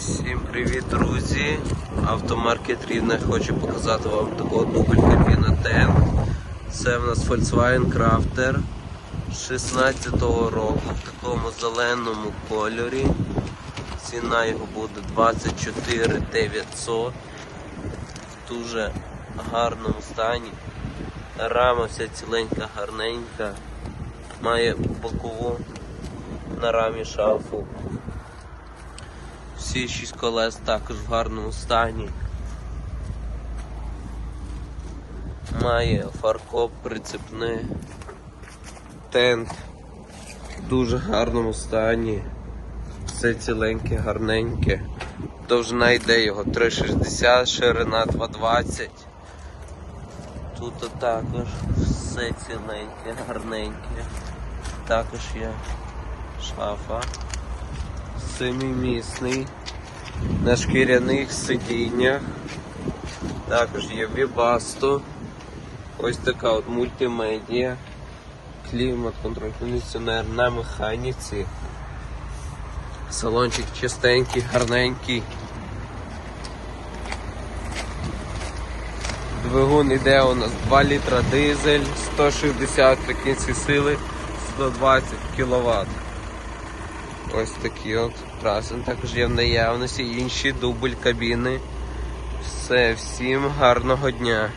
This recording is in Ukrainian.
Всім привіт, друзі! Автомаркет Рівне хочу показати вам таку дубль кабіна TN. Це в нас Volkswagen Crafter 16-го року в такому зеленому кольорі. Ціна його буде 24 900 в дуже гарному стані. Рама вся ціленька, гарненька. Має бокову на рамі шафу. Всі шість колес також в гарному стані. Має фаркоп прицепний, тент в дуже гарному стані. Все ціленьке, гарненьке. Довжина йде його 3,60, ширина 2,20. Тут також все ціленьке, гарненьке. Також є шафа семимісний на шкіряних сидіннях. Також є вібасто. Ось така от мультимедіа. Клімат, контроль кондиціонер на механіці. Салончик чистенький, гарненький. Двигун іде у нас 2 літра дизель, 160 кінці сили, 120 кВт. Ось такі от траси. Також є в наявності інші дубль кабіни. Все, всім гарного дня.